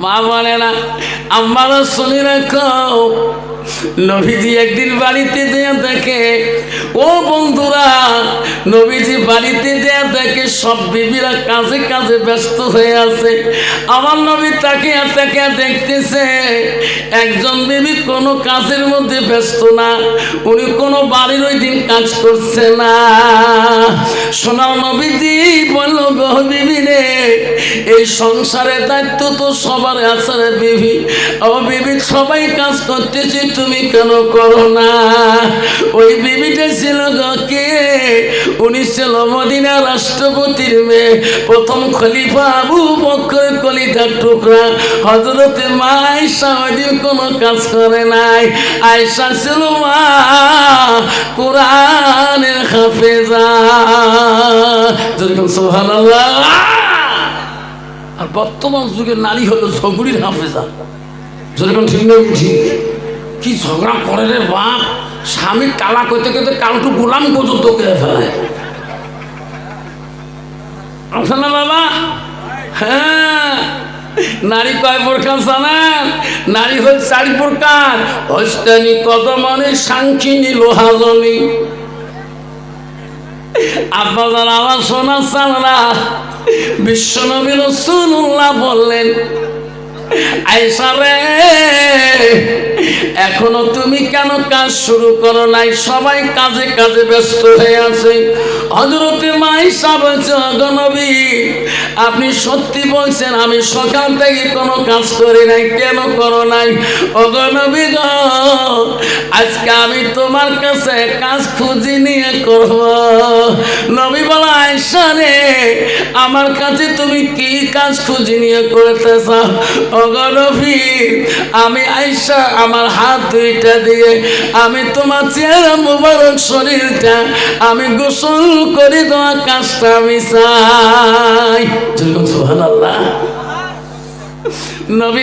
মা বলে না আমারও শুনে রাখো নবীজি একদিন বাড়িতে যেয়ে দেখে, ও বন্ধুরা, নবীজি বাড়িতে যেয়ে দেখে সব বিবিরা কাজে কাজে ব্যস্ত হয়ে আছে। আমার নবী তাকে তাকে দেখতেছে। একজন বিবি কোনো কাজের মধ্যে ব্যস্ত না, উনি কোনো বাড়ির ওই দিন কাজ করছে না। সোনার নবীজি বলল, গো বিবি রে, এই সংসারের দায়িত্ব তো সবার আছে রে বিবি। ও বিবি, সবাই কাজ করতেছে, তুমি কেন করো না? ওই বিবিটা ছিল কে? উনি ছিল মদিনা রাষ্ট্রপতির মেয়ে। প্রথম খলিফা আবু বকর কলিতার টুকরা। হজরতে মা আয়সা ওই কোনো কাজ করে নাই। আয়সা ছিল মা কোরআনের হাফেজা। যেরকম সোহান আর বর্তমান যুগের নারী হলো ঝগড়ির হাফেজা। যেরকম ঠিক না ঠিক কি ঝগড়া করে রে বাপ? স্বামী কালা করতে করতে কালটু গোলাম পর্যন্ত করে ফেলে। আছে না বাবা? হ্যাঁ। নারী কয় প্রকার জানেন নারী হল চারি প্রকার। হস্তানি কদমনে সাংখিনী লোহাজনী আপনাদের আমার সোনা চামড়া বিশ্বনবী রসুল্লাহ বললেন আইসা রে এখনও তুমি কেন কাজ শুরু করো নাই? সবাই কাজে কাজে ব্যস্ত হয়ে আছে। হজরতে মাইসা বলছে অগনবী আপনি সত্যি বলছেন, আমি সকাল থেকে কোনো কাজ করি নাই, কেন করো নাই? অগনবী গ, আজকে আমি তোমার কাছে কাজ খুঁজি নিয়ে করব। নবী বলা আয়সা রে আমার কাছে তুমি কি কাজ খুঁজি নিয়ে করতে চাও? আমি আয়সা আমার হাত দুইটা দিয়ে, আমি তোমার চেহারা মুবারক শরীরটা, আমি গোসল করে দেওয়া কাজটা আমি চাই।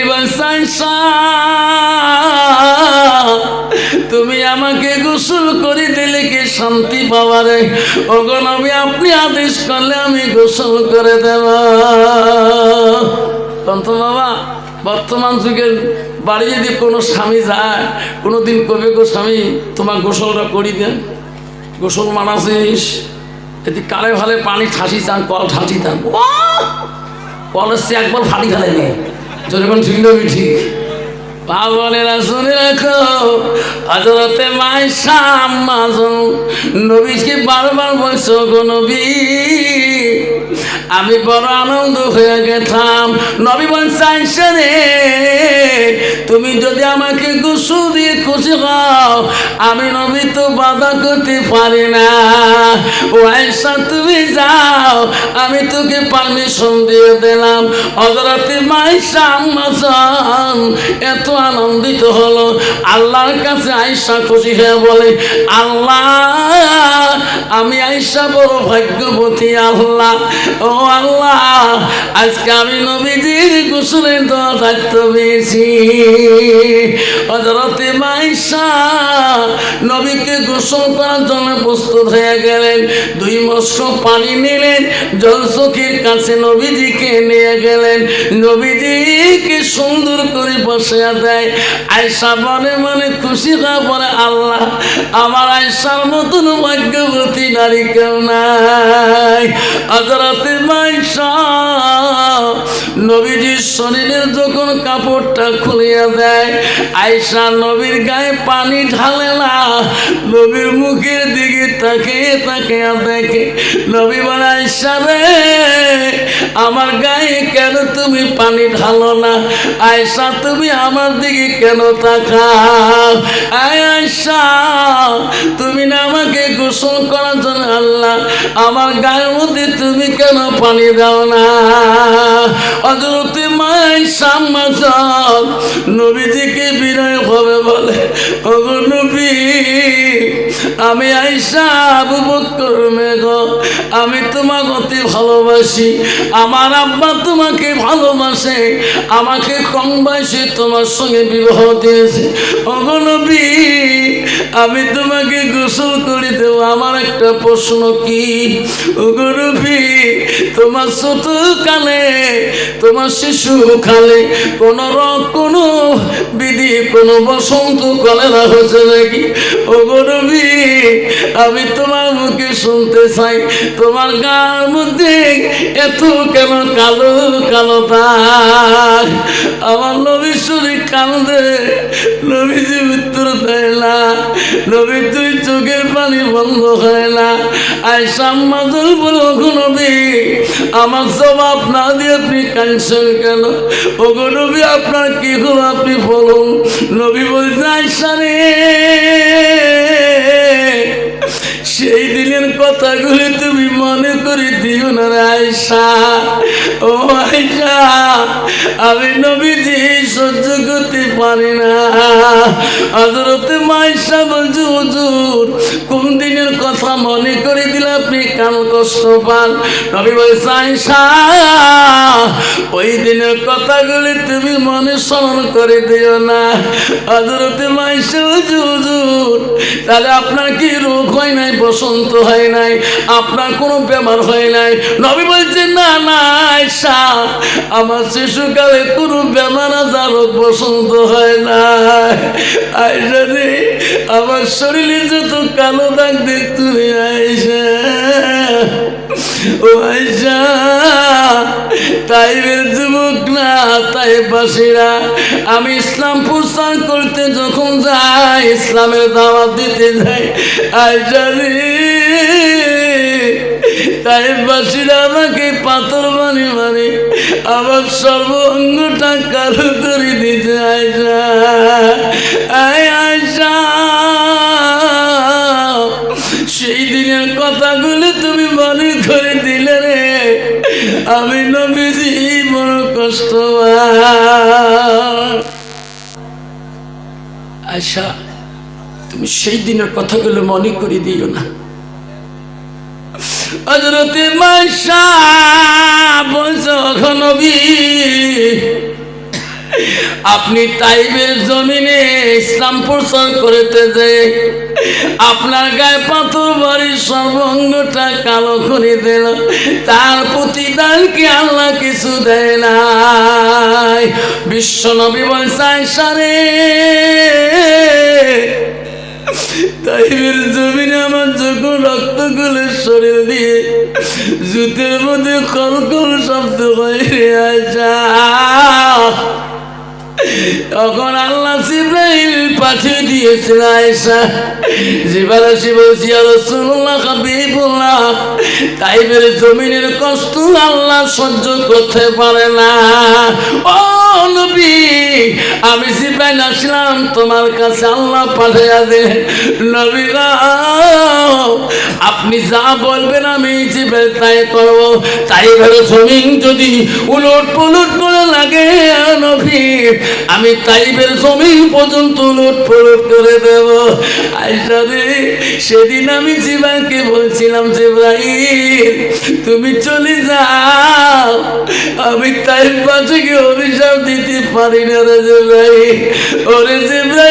বলসাইসা তুমি আমাকে গোসল করে দিলে কি শান্তি পাওয়ারে ওগো নবী, আপনি আদেশ করলে আমি গোসল করে দেব। বাবা বর্তমান যুগের বাড়ি যদি কোনো স্বামী যায় কোনো দিন কবে গো স্বামী তোমার গোসলটা করি দেন গোসল মানাছিস এদি কালে ভালে পানি ঠাসি চান কল ঠাসি চান। কলের এসছে একবার ফাটি ফেলে নেই যখন ঠিক নবী ঠিক পাবনেরা শুনে রাখো হজরতে মাইশা আম্মাজন নবীকে বারবার বলছো গো নবী। আমি বড় আনন্দ হয়ে গেলাম নবী বলছে আইসা রে তুমি যদি আমাকে গোসল দিয়ে খুশি হও, আমি নবী তো বাধা করতে পারি না। আইসা তুমি যাও, আমি তোকে পারমিশন দিয়ে দিলাম। হজরতে মাইশা আম্মাজন এত আনন্দিত হলো। আল্লাহর কাছে আয়সা খুশি হয়ে বলে, আল্লাহ, আমি আয়সা বড় ভাগ্যবতী আল্লাহ। ও আল্লাহ, আজকে আমি নবীজির গোসলের দেওয়া দায়িত্ব পেয়েছি হজরতে মাইশা নবীকে গোসল করার জন্য প্রস্তুত হয়ে গেলেন, দুই মস্ক পানি নিলেন জলসখীর কাছে নবীজিকে নিয়ে গেলেন। নবীজিকে সুন্দর করে বসে দেয়। আয়সা মনে মনে খুশি না পরে আল্লাহ, আমার আয়সার মতন ভাগ্যবতী নারী কেউ নাই। আজরাতে মাইশা নবীজির শরীরের যখন কাপড়টা খুলিয়া দেয় আয়সা নবীর গায়ে পানি ঢালে না, নবীর মুখের দিকে তাকে তাকে দেখে, নবী বলে আয়সা রে, আমার গায়ে কেন তুমি পানি ঢালো না? আয়সা তুমি আমার দিকে কেন আয় আয়সা তুমি না আমাকে গোসল করার জন্য আল্লাহ, আমার গায়ের মধ্যে তুমি কেন পানি দাও না? অজরতে মাই সাম্মাজন নবীজিকে বিনয় ভাবে বলে নবী, আমি আইসা আবু মেঘ, আমি তোমাকে অতি ভালোবাসি। আমার আব্বা তোমাকে ভালোবাসে, আমাকে কম বয়সে তোমার সঙ্গে বিবাহ দিয়েছে। অগনবী আমি তোমাকে গোসল করে দেব। আমার একটা প্রশ্ন কি? গরুবি, তোমার ছোট কালে তোমার শিশু কালে কোন রক কোনো বিধি, কোনো বসন্ত কলেরা হয়েছে নাকি? ও গরুবি, আমি তোমার মুখে শুনতে চাই। তোমার গার মধ্যে এত কেন কালো কালো দাগ? আমার নবী শরীর কান্দে। নবীজি উত্তর না। নবী তুই চোখের পানি বন্ধ হয় না। আই মাদুর বলো কোনো আমার জবাব না দিয়ে আপনি কাঁদছেন কেন? ও গো নবী, আপনার কি হলো আপনি বলুন। নবী বলছে আয়সা রে সেই দিনের কথাগুলি তুমি মনে করে দিও না আয়সা ও আয়সা আমি নবীজি সহ্য করতে পারি না। আদরতে মাইসা বলছে, হুজুর, কোন দিনের কথা মনে করে দিলে আপনি কান কষ্ট পান? নবী বলছে আয়সা ওই দিনের কথাগুলি তুমি মনে স্মরণ করে দিও না। হজরতে মাইসা বলছে, হুজুর, তাহলে আপনার কি রোগ হয় নাই বসন্ত হয় নাই, আপনার কোনো বেমার হয় নাই। নবী বলছে, না না আমার শিশুকালে কোনো বেমার আজার বসন্ত হয় নাই। আয়সা রে, আমার শরীরে যত কালো দাগ দেখ তুমি আয়সা ও আয়সা তাইবের যুবক না, তাই বাসীরা। আমি ইসলাম প্রচার করতে যখন যাই, ইসলামের দাওয়াত দিতে যাই আয়সা রে তাই বাসীরা আমাকে পাথর মানে মানে আমার সর্ব অঙ্গটা কালো করে দিতে আয় আয়সা, সেই দিনের কথাগুলো তুমি মনে করে দিলে রে। আমি আশা তুমি সেই দিনের কথাগুলো মনে করে দিও না। হজরতে আপনি তাইবের জমিনে ইসলাম প্রচার করতে যে আপনার গায়ে পাথর বাড়ির সর্বঙ্গটা কালো করে দিল। তার প্রতিদান কি আল্লাহ কিছু দেয় নাই? বিশ্ব নবী বলসায় সারে তাইবের জমিনে আমার যখন শরীর দিয়ে জুতের মধ্যে কলকল শব্দ হয়ে আসা তখন আল্লাহ জিব্রাইল পাঠিয়ে দিয়েছিল আয়েশা। জিবারাশি বলছি আর রসুল্লাহ হাবিবুল্লাহ তাইবের জমিনের কষ্ট আল্লাহ সহ্য করতে পারে না। ও নবী আমি জিব্রাইল আসলাম তোমার কাছে আল্লাহ পাঠিয়ে দে। নবী গো, আপনি যা বলবেন আমি জিব্রাইল তাই করব। তাইবের জমিন যদি উলট পুলট করে লাগে নবী আমি তাইবের জমিন পর্যন্ত উলট পুলট করে দেব। আয়সা রে সেদিন আমি জিবাকে বলছিলাম ভাই তুমি চলে যাও। আমি তাই পাশে অভিশাপ দিতে পারি না রে যে জিব্রাইল। ওরে যে রে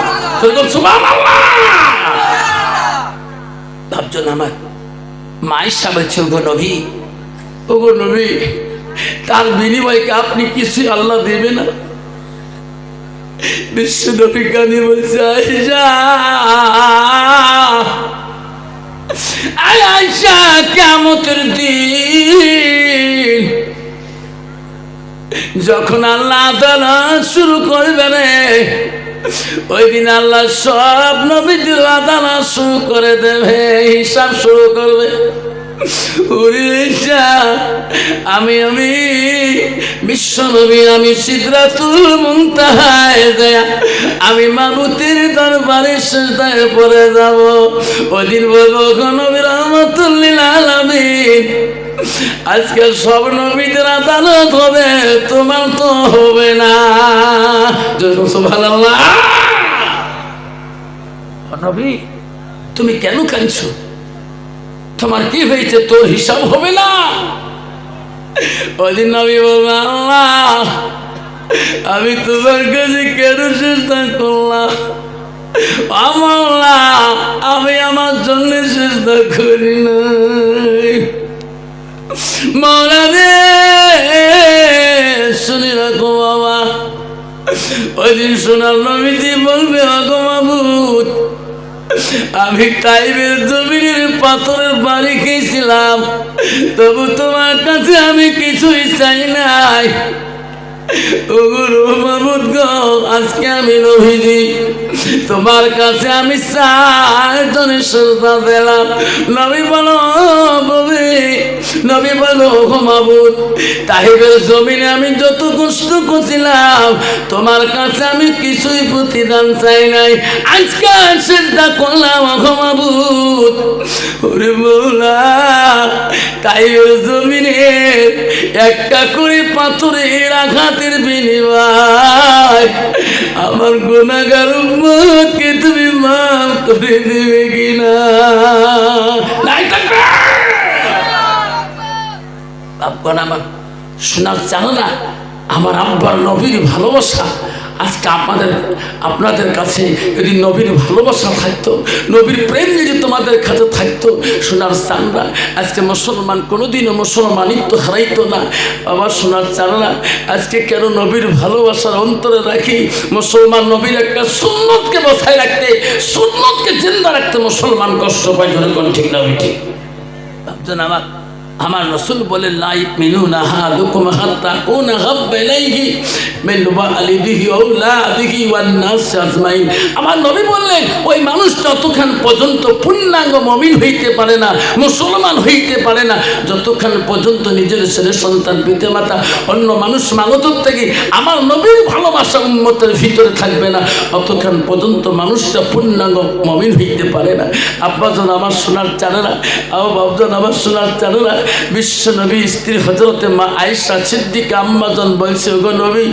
ভাবছেন আমার মায়ের সামনে গো নবী? ও গো নবী, তার বিনিময়কে আপনি কিছু আল্লাহ দেবে না। বিশ্ব নবী বলছে যখন আল্লাহ আদালত শুরু করবে রে ওই দিন আল্লাহ সব নবীদের আদালত শুরু করে দেবে, হিসাব শুরু করবে। আমি আমি বিশ্বনবী আমি সিদ্ধাতুল মুনতাহায় আমি মাবুতের দরবারে সেজদায় পড়ে যাব। ওদিন বলব নবী রহমতুল্লিল আলামিন আজকে সব নবীদের আদালত হবে, তোমার তো হবে না। নবী, তুমি কেন কাঁদছো? তোমার কি হয়েছে? তোর হিসাব হবে না। ওই দিন নবী বলবে আল্লাহ, আমি তোমার কাছে কেন চেষ্টা করলাম? আমি আমার জন্য চেষ্টা করি নাই। মৌলা রে শুনি রাখো বাবা। ওই দিন সোনার নবীজি বলবে অগো মাবুদ, আমি টাইমের জমিনের পাথরের বাড়ি খেয়েছিলাম। তবু তোমার কাছে আমি কিছুই চাই নাই। ওগুলো মামুদ গো আজকে আমি নভিজি তোমার কাছে আমি চারজনের শ্রদ্ধা দিলাম নবী বলো ববি নবী বলো তাহিবের জমিনে আমি যত কষ্ট করছিলাম, তোমার কাছে আমি কিছুই প্রতিদান চাই নাই। আজকে শ্রদ্ধা করলাম ওরে তাহিবের জমিনে একটা করে পাথরের আঘাতের বিনিময়। আমার গুণাগার উম্মতকে তুমি মাফ করে দেবে কিনা? আমার শোনার চাও না আমার আব্বার নবীর ভালোবাসা আজকে আপনাদের আপনাদের কাছে যদি নবীর ভালোবাসা থাকতো, নবীর প্রেম যদি তোমাদের কাছে থাকতো শোনার চানরা আজকে মুসলমান কোনোদিনও মুসলমানিত্ব হারাইতো না। আবার শোনার চানরা আজকে কেন নবীর ভালোবাসার অন্তরে রাখি? মুসলমান নবীর একটা সুন্নতকে বসায় রাখতে, সুন্নতকে জিন্দা রাখতে মুসলমান কষ্ট পায় কোন ঠিক না ঠিক? ভাবছেন আমার আমার রসুল বলে লাই মিনু না হা আমার নবী বললেন, ওই মানুষ যতক্ষণ পর্যন্ত পূর্ণাঙ্গ মমিন হইতে পারে না, মুসলমান হইতে পারে না। যতক্ষণ পর্যন্ত নিজের ছেলে সন্তান পিতা মাতা অন্য মানুষ মাগতর থেকে আমার নবীর ভালোবাসা উন্মতের ভিতরে থাকবে না অতক্ষণ পর্যন্ত মানুষটা পূর্ণাঙ্গ মমিন হইতে পারে না। আব্বাজন আমার সোনার চানেরা, আও বাবজন আমার সোনার চানেরা বিশ্ব নবী স্ত্রী হজরতে মা আয়েশা সিদ্দিকা আম্মাজন বলছে, ওগো নবী,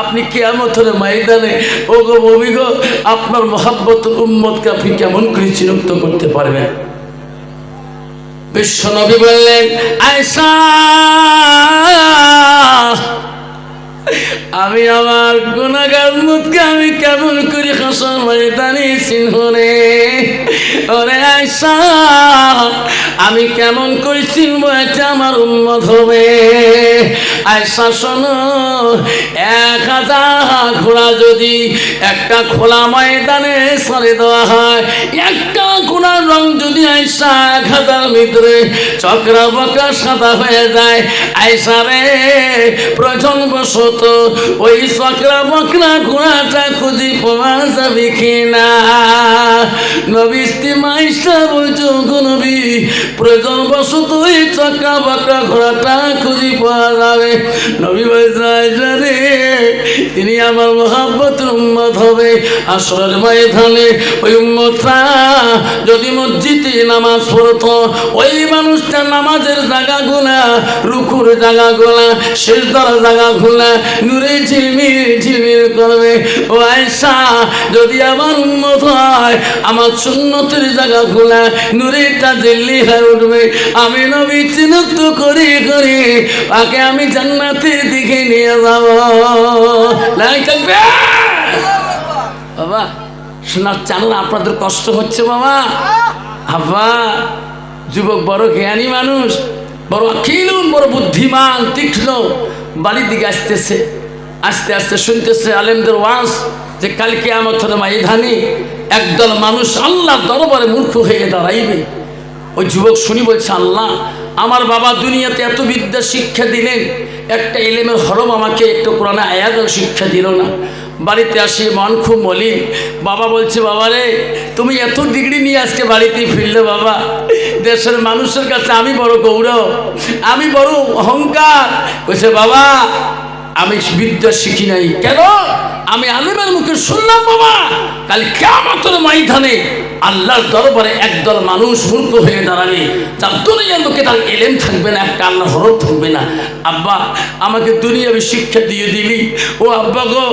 আপনি কেয়ামতের ময়দানে, ওগো নবী গো, আপনার মহাব্বত উম্মতকে আপনি কেমন করে চিরক্ত করতে পারবেন? বিশ্ব নবী বললেন, আয়েশা আমি আমার গুণাগার মুখকে আমি কেমন করি হাসন ময়দানে চিনহরে ওরে আয়সা, আমি কেমন করে চিনব এটা আমার উন্মত হবে? আয়সা, শোনো, এক হাজার ঘোড়া যদি একটা খোলা ময়দানে সরে দেওয়া হয়, একটা ঘোড়ার রং যদি আয়সা এক হাজার ভিতরে চক্রা বকরা সাদা হয়ে যায়, আয়সা রে প্রয়োজন বসত ওই চক্রা বকরা ঘোড়াটা খুঁজি পাওয়া যাবে কিনা? নবী মাইসা বলছো নবী প্রয়োজন বসত ওই চক্রা বকরা ঘোড়াটা খুঁজি পাওয়া যাবে। নবী বলছে রে, তিনি আমার মহাব্বত উম্মত হবে। আসরের ময়দানে ওই উম্মতরা যদি মসজিদে নামাজ পড়তো, ওই মানুষটা নামাজের জায়গাগুলা, রুকুর জায়গা জায়গাগুলা শেষদার জায়গাগুলা নূরে ঝিলমিল ঝিলমিল করবে। ও আয়সা যদি আমার উন্মত হয়, আমার সুন্নতের জায়গাগুলা নূরেটা দিল্লি হয়ে উঠবে। আমি নবী চিনুক্ত করি করি তাকে আমি জান্নাতের দিকে নিয়ে যাব। লাই থাকবে বাবা, শোনার চান না আপনাদের কষ্ট হচ্ছে বাবা। আব্বা, যুবক বড় জ্ঞানী মানুষ। বড় আখিলুন বড় বুদ্ধিমান, তীক্ষ্ণ। বাড়ির দিকে আসতেছে, আস্তে আস্তে শুনতেছে আলেমদের ওয়াজ যে কালকে আমার মাইধানি একদল মানুষ আল্লাহ দরবারে মূর্খ হয়ে দাঁড়াইবে। ওই যুবক শুনি বলছে, আল্লাহ, আমার বাবা দুনিয়াতে এত বিদ্যা শিক্ষা দিলেন, একটা এলেমের হরম আমাকে একটু কোরআনে আয়াত শিক্ষা দিল না। বাড়িতে আসি, মন খুব মলিন। বাবা বলছে, বাবা রে, তুমি এত ডিগ্রি নিয়ে আজকে বাড়িতেই ফিরলে বাবা। দেশের মানুষের কাছে আমি বড় গৌরব, আমি বড় অহংকার। বলছে, বাবা, আমি বিদ্যা শিখি নাই। কেন? আমি আলিমের মুখে শুনলাম, বাবা। কাল কেমন ময়দানে আল্লাহর দরবারে একদল মানুষ মূর্খ হয়ে দাঁড়াবে। তার দুনিয়ার লোকে তার এলেম থাকবে না, একটা আল্লাহ হরফ থাকবে না। আব্বা, আমাকে দুনিয়াবি শিক্ষা দিয়ে দিলি। ও আব্বা গো,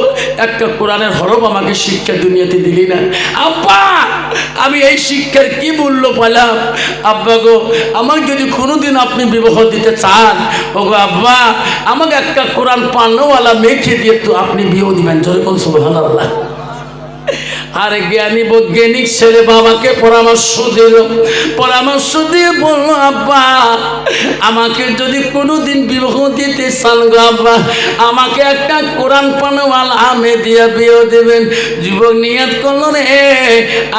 একটা কোরআনের হরফ আমাকে শিক্ষা দুনিয়াতে দিলি না। আব্বা, আমি এই শিক্ষার কি মূল্য পেলাম? আব্বা গো আমার যদি কোনোদিন আপনি বিবাহ দিতে চান ও গো আব্বা, আমাকে একটা কোরআন পান্নওয়ালা মেখে দিয়ে তো আপনি বিয়েও দিবেন। সুবহান আল্লাহ আর জ্ঞানী বৈজ্ঞানিক ছেলে বাবাকে পরামর্শ দিল। পরামর্শ দিয়ে বলল, আব্বা, আমাকে যদি কোনোদিন বিবাহ দিতে চান গো আব্বা, আমাকে একটা কোরআন পানওয়াল আমে দিয়ে বিয়ে দেবেন। যুবক নিয়ত করল, রে,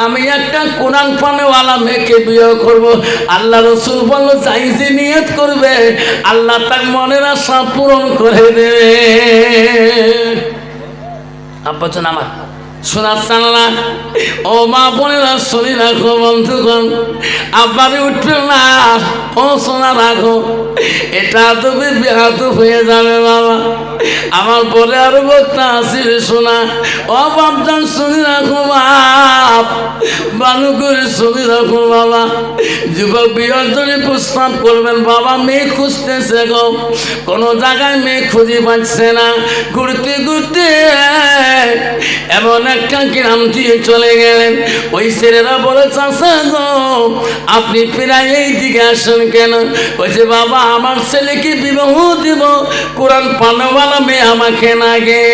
আমি একটা কোরআন পানওয়ালা মেয়েকে বিয়ে করব। আল্লাহ রসুল বলল চাই যে নিয়ত করবে, আল্লাহ তার মনের আশা পূরণ করে দেবে। আব্বা চন আমার। শোনার না। ও মা বোনেরা, শুনি রাখো বন্ধুগণ। আব্বারে উঠবে না। ও শোনা রাখো। এটা তো বিহাত হয়ে যাবে বাবা। আমার পরে আরও বক্তা আসিবে শোনা। ও বাপজান, শুনি রাখো বাপ। বানু করে শুনি রাখো বাবা। যুবক বিয়ের জন্য প্রস্তাব করবেন, বাবা, মেয়ে খুঁজতেছে গো। কোনো জায়গায় মেয়ে খুঁজে পাচ্ছে না। ঘুরতে ঘুরতে এমন একটা গ্রাম দিয়ে চলে গেলেন। ওই ছেলেরা বলে চাষা গো, আপনি প্রায় এই দিকে আসেন কেন? বলছে বাবা, আমার ছেলেকে বিবাহ দিব। কোরআন পানওয়ালা মেয়ে আমাকে নাগে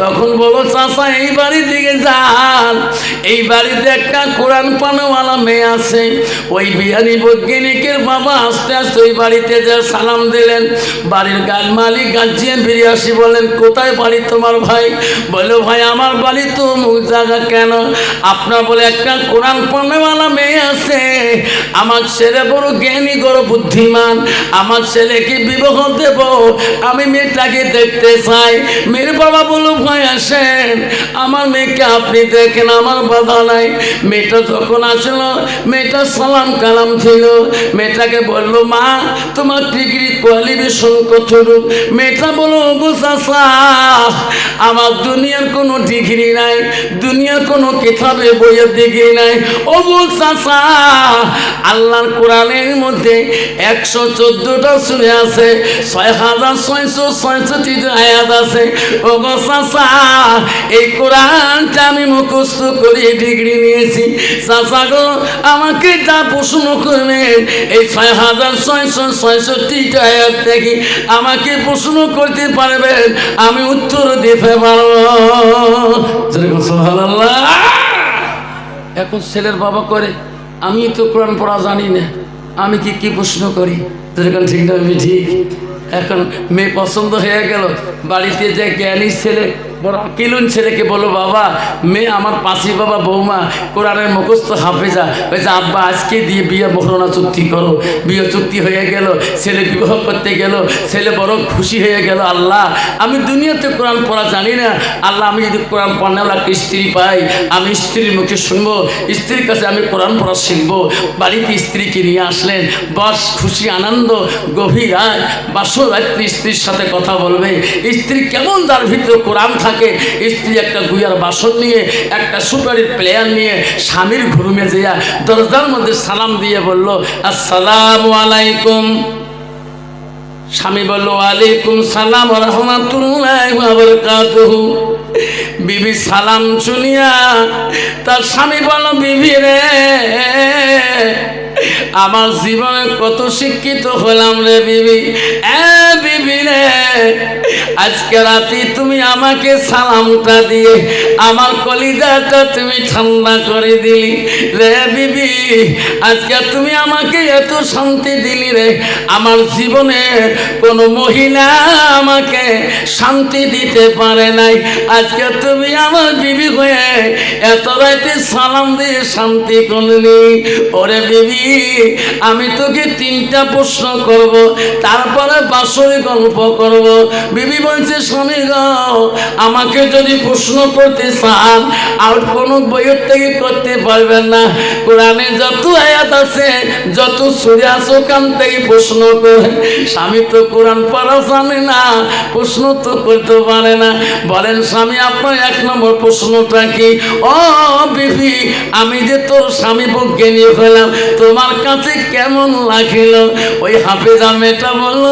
তখন বলো চাষা এই বাড়ি দিকে যান। এই বাড়িতে একটা কোরআন পানওয়ালা মেয়ে আছে। ওই বিহারি বৈজ্ঞানিকের বাবা আস্তে আস্তে ওই বাড়িতে যে সালাম দিলেন। বাড়ির গান মালিক গাছিয়ে ফিরে আসি বলেন কোথায় বাড়ি তোমার ভাই? বলো ভাই, আমার বাড়ি তো মুখ কেন? আপনার বলে একটা কোরআন পড়নেওয়ালা মেয়ে আছে। আমার ছেলে বড় জ্ঞানী, বড় বুদ্ধিমান। আমার ছেলেকে বিবাহ দেব? আমি মেয়েটাকে দেখতে চাই। মেয়ের বাবা বলো ভয় আসেন। আমার মেয়েকে আপনি দেখেন, আমার বাধা নাই। মেয়েটা যখন আসলো, মেয়েটা সালাম কালাম ছিল। মেয়েটাকে বলল, মা, তোমার ডিগ্রি কোয়ালিফিকেশন কতটুকু? মেয়েটা বলো চাচা, আমার দুনিয়ার কোনো ডিগ্রি নাই। দুনিয়ার কোনো কিতাবে, বইয়ের ডিগ্রি নাই। ওগো চাচা, আল্লাহর কোরআনের মধ্যে একশো চোদ্দটা শুনে আছে, ছয় হাজার ছয়শো ছয়ষট্টি আয়াত আছে। ওগো চাচা, এই কোরআনটা আমি মুখস্থ করে ডিগ্রি নিয়েছি। চাচা গো, আমাকে যা প্রশ্ন করবেন, এই ছয় হাজার ছয়শো ছয়ষট্টিটা আয়াত থেকে আমাকে প্রশ্ন করতে পারবেন, আমি উত্তর দিতে পারব। এখন ছেলের বাবা করে, আমি তো কোরআন পড়া জানি না, আমি কি কি প্রশ্ন করি? যেরকম ঠিক না, আমি ঠিক। এখন মেয়ে পছন্দ হয়ে গেল, বাড়িতে যে জ্ঞানী ছেলে বড় ছেলেকে বলো, বাবা, মেয়ে আমার পাশি বাবা, বৌমা, কোরআনের মুখস্থ হাফেজা। হয়েছে আব্বা আজকে দিয়ে বিয়ে, মোহরণা চুক্তি করো। বিয়ে চুক্তি হয়ে গেল, ছেলে বিবাহ করতে গেল, ছেলে বড় খুশি হয়ে গেল, আল্লাহ, আমি দুনিয়াতে কোরআন পড়া জানি না। আল্লাহ, আমি যদি কোরআন একটা স্ত্রী পাই, আমি স্ত্রীর মুখে শুনব, স্ত্রীর কাছে আমি কোরআন পড়া শিখব। বাড়িতে স্ত্রীকে নিয়ে আসলেন, বস খুশি, আনন্দ, গভীর রাত বাসর রাত্রি স্ত্রীর সাথে কথা বলবে। স্ত্রী কেমন তার ভিতরে কোরআন থাকে স্ত্রী একটা গুইয়ার বাসন নিয়ে, একটা সুপারির প্লেয়ার নিয়ে স্বামীর ঘুরুমে যেয়া দরজার মধ্যে সালাম দিয়ে বলল, আসসালামু আলাইকুম। স্বামী বলল আলাইকুম সালাম রহমাতুল্লাহ বিবি সালাম শুনিয়া তার স্বামী বলল, বিবি রে, আমার জীবনে কত শিক্ষিত হলাম রে বিবি। এ বিবি রে আজকে রাতে তুমি আমাকে সালামটা দিয়ে আমার কলিজাটা তুমি ঠান্ডা করে দিলি। রে বিবি, আজকে তুমি আমাকে এত শান্তি দিলি রে। আমার জীবনে কোনো মহিলা আমাকে শান্তি দিতে পারে নাই। আজকে তুমি আমার বিবি হয়ে এত রাতে সালাম দিয়ে শান্তি করলি। ওরে বিবি, আমি তোকে তিনটা প্রশ্ন করব। তারপরে বাসরে গল্প করব। বিবি বলছে, স্বামী গ, আমাকে যদি প্রশ্ন করতে চান, আর কোনো বইয়ের থেকে করতে পারবেন না। কোরআনে যত আয়াত আছে, যত সুরে আছে, ওখান থেকে প্রশ্ন করে। স্বামী তো কোরআন পড়া জানে না, প্রশ্ন তো করতে পারে না। বলেন, স্বামী, আপনার এক নম্বর প্রশ্নটা কি? ও বিবি, আমি যে তোর স্বামী বুকে নিয়ে ফেলাম, তোমার কাছে কেমন লাগিল? ওই হাফেজা মেয়েটা বলল,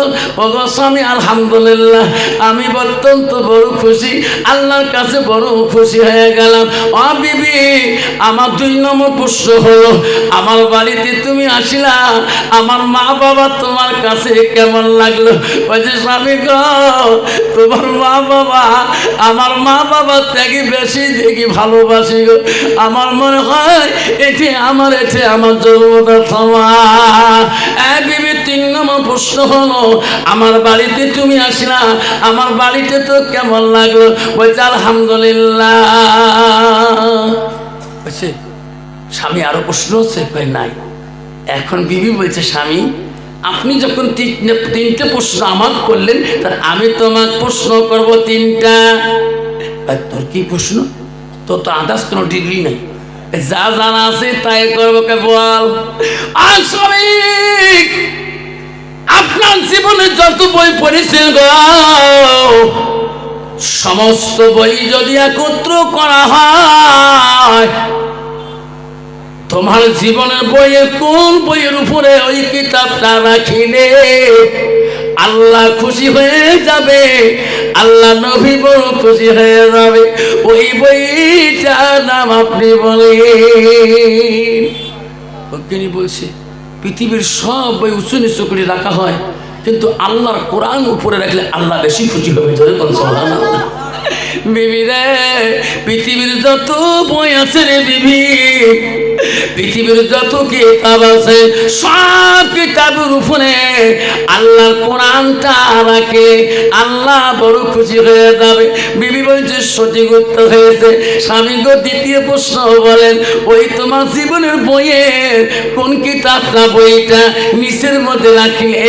ওগো স্বামী আলহামদুলিল্লাহ। আমি অত্যন্ত বড় খুশি, আল্লাহর কাছে বড় খুশি হয়ে গেলাম। ও বিবি, আমার দুই নম্বর প্রশ্ন হলো, আমার বাড়িতে তুমি আসিলা? আমার মা বাবা তোমার কাছে কেমন লাগল? ওই যে স্বামী তোমার মা বাবা, আমার মা বাবা থেকে বেশি দেখি ভালোবাসি গো। আমার মনে হয় এটি আমার এটি আমার ক্ষমা এক বিবি, তিন নম্বর প্রশ্ন হলো, আমার বাড়িতে তুমি আসিলা, আমার বাড়িতে তো কেমন লাগল? বলছে, আলহামদুলিল্লাহ। বলছে, স্বামী, আরও প্রশ্ন হচ্ছে নাই। এখন বিবি বলছে, স্বামী, আপনি যখন তিন- তিনটে প্রশ্ন আমার করলেন, তা আমি তোমার প্রশ্ন করব তিনটা। তোর কি প্রশ্ন? তোর তো আদার্স কোনো ডিগ্রি নেই। যা জানা আছে তাই করব, কে বল? আর আপনার জীবনে যত বই পড়েছেন সমস্ত বই যদি একত্র করা হয়, তোমার জীবনের বইয়ে কোন বইয়ের উপরে ওই কিতাবটা রাখিলে আল্লাহ খুশি হয়ে যাবে, আল্লাহ নবী বড় খুশি হয়ে যাবে। ওই বইটার নাম আপনি বলেন। বলছে পৃথিবীর সব বই উঁচু নিচু করে রাখা হয়, কিন্তু আল্লাহর কোরআন উপরে রাখলে আল্লাহ বেশি খুশি হবে। ধরে কোন বিবি রে পৃথিবীর যত বই আছে রে বিবি, পৃথিবীর যত কিতাব আছে, সব কিতাবের উপরে আল্লাহর কোরআনটা রাখে, আল্লাহ বড় খুশি হয়ে যাবে। বিবি বলছে, সঠিক উত্তর হয়েছে। স্বামী গো, দ্বিতীয় প্রশ্ন বলেন, ওই তোমার জীবনের বইয়ের কোন কিতাবটা, বইটা নিচের মধ্যে রাখলে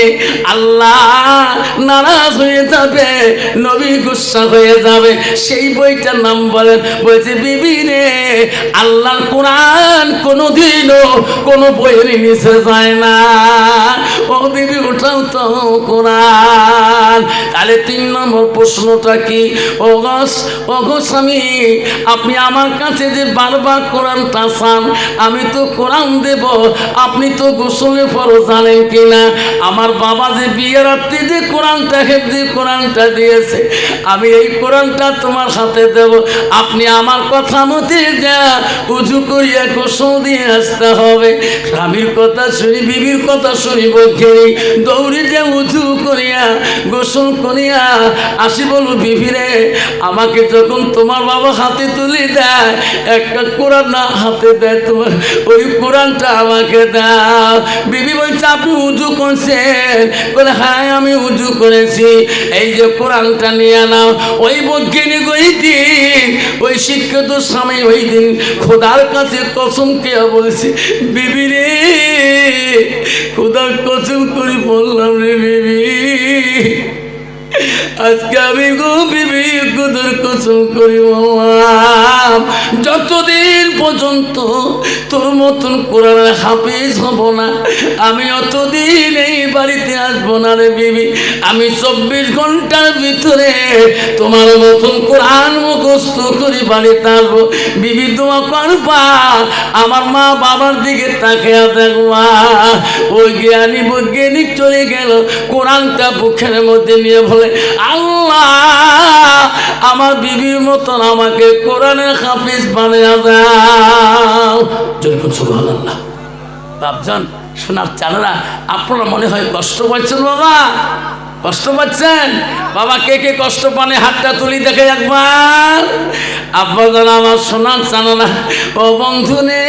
আল্লাহ নারাজ হয়ে যাবে, নবী গুসা হয়ে যাবে সেই বইটার নাম বলেন, বলছে, বিবি রে, আল্লাহর কোরআন কোনোদিনও কোনো বইয়ের নিচে যায় না। ও বিবি, উঠাও তো কোরআন। তাহলে তিন নম্বর প্রশ্নটা কি? ও গস, ও গো স্বামী, আপনি আমার কাছে যে বারবার কোরআনটা চান, আমি তো কোরআন দেব, আপনি তো গোসলে ফর জানেন কিনা? আমার বাবা যে বিয়ের রাত্রি যে কোরআনটা হেফজি কোরআনটা দিয়েছে, আমি এই কোরআনটা তোমার হাতে দেব। আপনি আমার কথা মতে যা উজু করিয়া গোসল দিয়ে আসতে হবে। স্বামীর কথা শুনি, বিবির কথা শুনি বৈখেরি দৌড়ে যে উজু করিয়া, গোসল করিয়া আসি বলু বিবিরে আমাকে যখন তোমার বাবা হাতে তুলে দেয়, একটা কোরআন না হাতে দেয়, তোমার ওই কোরআনটা আমাকে দাও। বিবি বলছে আপনি উজু করছেন বলে হ্যাঁ আমি উজু করেছি। এই যে কোরআনটা নিয়ে নাও। ওই বৈজ্ঞানিক ওই ওই শিক্ষিত স্বামী ওই দিন খোদার কাছে কসম কে বলছে, বিবি রে, খোদার কসম করে বললাম রে বিবি আজকে আমি গো বিবি কুদুর কসম করি যতদিন পর্যন্ত তোর মতন কোরআনের হাফিজ হব না, আমি অতদিন এই বাড়িতে আসব না রে বিবি। আমি চব্বিশ ঘণ্টার ভিতরে তোমার মতন কোরআন মুখস্থ করে বাড়িতে আসব। বিবি তোমা করবা আমার মা বাবার দিকে তাকিয়ে দেখবা ওই জ্ঞানী বৈজ্ঞানিক চলে গেল, কোরআনটা বুকের মধ্যে নিয়ে বলে আল্লাহ, আমার বিবির মতন আমাকে কোরআনের হাফিজ বানিয়ে দাও। জন্য আল্লাহ বাপজন শোনার চালারা আপনারা মনে হয় কষ্ট পাচ্ছেন বাবা? কষ্ট পাচ্ছেন? বাবা, কে কে কষ্ট পানে হাতটা তুলি দেখে একবার? আব্বা জানা আমার সোনার না ও বন্ধু নে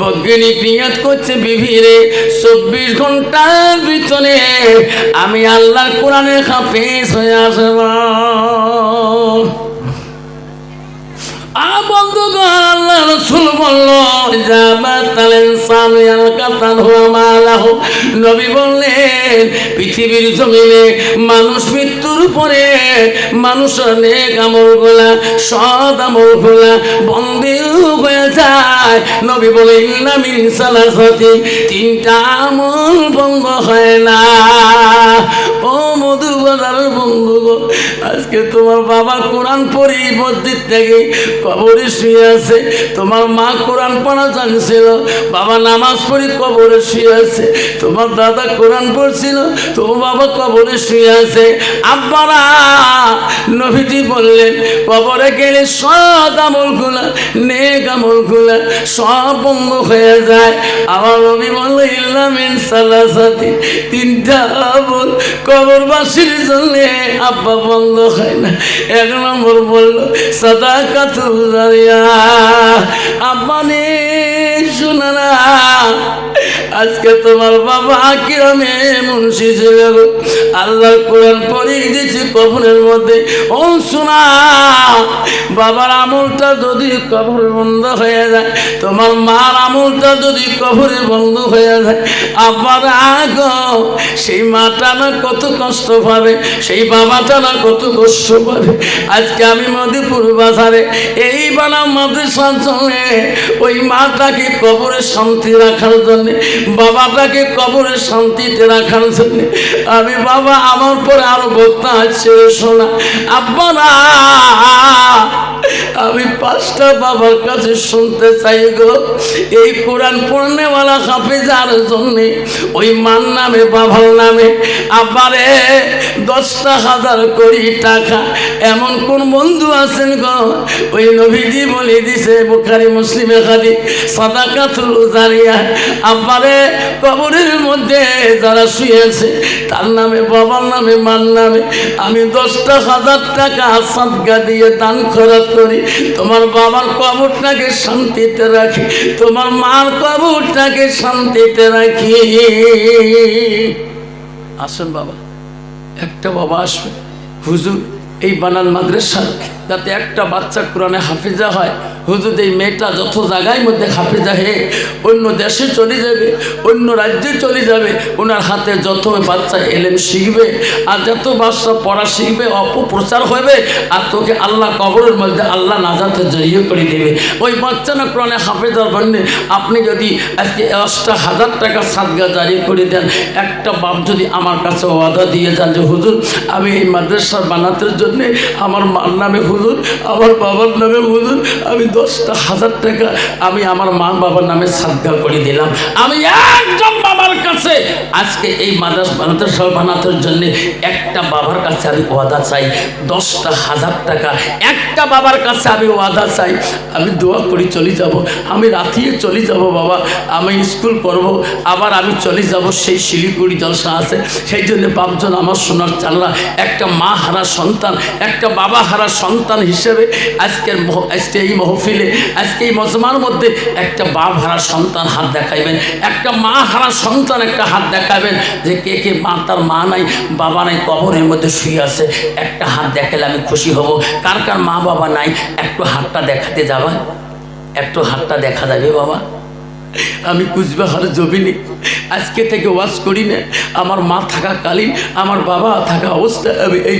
বজ্ঞানী নিয়ত করছে বিভিরে চব্বিশ ঘণ্টার ভিতরে আমি আল্লাহর কোরআনে হাফেজ হয়ে আসব। নবী বললেন, পৃথিবীর জমিনে মানুষ মৃত্যুর পরে মানুষ অনেক আমল গোলা সদ আমল গোলা বন্দী হয়ে যায়। নবী বলে ইল্লা মিন সালাসাতি, তিনটা আমল বন্ধ হয় না। ও মধু বাজার বন্ধু গো, আজকে তোমার বাবা কোরআন পড়ি, মসজিদ থেকে কবরে শুয়ে আছে। তোমার মা কোরআন পড়া জানছিল, বাবা নামাজ পড়ি কবরে শুয়ে আছে। তোমার দাদা কোরআন পড়ছিল, তোমার বাবা কবরে শুয়ে আছে। আব্বারা নবীজি বললেন, কবরে গেলে সব আমলগুলা, নেক আমলগুলা সব বন্ধ হয়ে যায়। আমার নবী বলল ইল্লামিন সালাসাতি, তিনটা আমল কবরবাসীর জন্যে আব্বা বন্ধ হয় না। এক নম্বর বলল সাদা কাতুল আব্বা নে, শোনা না। আজকে তোমার বাবা কিরমে মুন্সি ছিল আল্লাহ কোরআন পড়িয়ে দিয়েছি কবরের মধ্যে। ও শোনা বাবার আমলটা যদি কবর বন্ধ হয়ে যায়, তোমার মার আমলটা যদি কবরে বন্ধ হয়ে যায়, আবার আগ, সেই মাটা না কত কষ্ট পাবে, সেই বাবাটা না কত কষ্ট পাবে। আজকে আমি মধুপুর বাজারে এই বানা মাদ্রাসার জন্য ওই মাটাকে কবরে শান্তি রাখার জন্য বাবাটাকে কবরে শান্তিতে রাখার জন্য। আমি বাবা, আমার পরে আরও বক্তা আছে শোনা। আব্বা না। আমি পাঁচটা বাবার কাছে শুনতে চাই গো। এই কোরআন পড়নেওয়ালা হাফিজার জন্যে, ওই মান নামে, বাবার নামে। আবারে দশটা হাজার কোটি টাকা। এমন কোন বন্ধু আছেন গো? ওই নবীজি বলে দিছে, বুখারি, মুসলিমে খাদি সাদাকাতুল জারিয়া আবারে কবরের মধ্যে যারা শুয়েছে, তার নামে, বাবার নামে মান নামে, আমি দশটা হাজার টাকা সাদগা দিয়ে দান খরচ করি। তোমার বাবার কবরটাকে শান্তিতে রাখি, তোমার মার কবরটাকে শান্তিতে রাখি। আসুন বাবা, একটা বাবা আসবে। হুজুর, এই বানান মাদ্রাসা যাতে একটা বাচ্চা কোরআনে হাফিজা হয় হুজুর, এই মেয়েটা যত জায়গায় মধ্যে হাফিজা হে অন্য দেশে চলে যাবে, অন্য রাজ্যে চলে যাবে, ওনার হাতে যত বাচ্চা এলেম শিখবে, আর যত বাচ্চা পড়া শিখবে, অপপ্রচার হবে, আর তোকে আল্লাহ কবরের মধ্যে আল্লাহ নাজাতে জড়িয়ে করে দেবে। ওই বাচ্চা না কোরআনে হাফেজার বন্যে, আপনি যদি আজকে দশটা হাজার টাকা সাদগা জারি করে দেন, একটা বাপ যদি আমার কাছে ওয়াদা দিয়ে যান যে, হুজুর, আমি এই মাদ্রাসা বানাতের জন্যে আমার মার নামে হুজুর, আমার বাবার নামে হুজুর, আমি দশটা হাজার টাকা আমি আমার মা বাবার নামে সাদগা করে দিলাম। আমি একজন বাবার কাছে আজকে এই মাদ্রাস মাদ্রাসা বানাতের জন্য একটা বাবার কাছে আমি ওয়াদা চাই। দশটা হাজার টাকা। একটা বাবার কাছে আমি ওয়াদা চাই। আমি দোয়া করি চলে যাব। আমি রাতিয়ে চলে যাব বাবা। আমি স্কুল করব আবার আমি চলে যাব। সেই শিলিগুড়ি জলসা আছে। সেই জন্য বাপজন আমার সোনার চাল্লা একটা মা হারা সন্তান, একটা বাবা হারা সন্তান হিসেবে আজকের আজকে এই মহফিলে আজকে এই মজমার মধ্যে একটা বাপ হারা সন্তান হাত দেখাইবেন, একটা মা হারা সন্তান একটা হাত দেখাবেন যে কে কে মা, তার মা নাই, বাবা নাই, কবরের মধ্যে শুয়ে আছে। একটা হাত দেখালে আমি খুশি হব। কার কার মা বাবা নাই, একটু হাতটা দেখাতে যাবা? একটু হাতটা দেখা যাবে বাবা। আমি কুচবিহার জমিনে আজকে থেকে ওয়াজ করি না। আমার মা থাকাকালীন আমার বাবা থাকা অবস্থায় আমি এই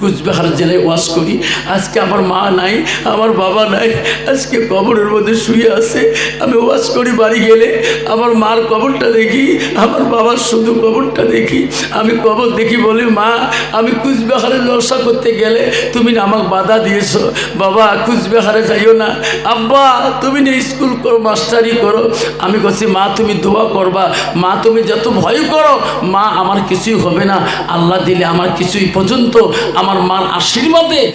কুচবিহার জেলায় ওয়াজ করি। আজকে আমার মা নাই, আমার বাবা নাই, আজকে কবরের মধ্যে শুয়ে আছে। আমি ওয়াজ করি বাড়ি গেলে, আমার মার কবরটা দেখি, আমার বাবার শুধু কবরটা দেখি। আমি কবর দেখি বলি, মা, আমি কুচবিহারে জলসা করতে গেলে তুমি আমাকে বাধা দিয়েছ। বাবা, কুচবিহারে যাইও না। আব্বা, তুমি না স্কুল করো, মাস্টারি করো। আমি বলছি মা, তুমি দোয়া করবা। মা, তুমি যত ভয় করো, মা, আমার কিছুই হবে না। আল্লাহ দিলে আমার কিছুই পর্যন্ত আমার মার আশীর্বাদে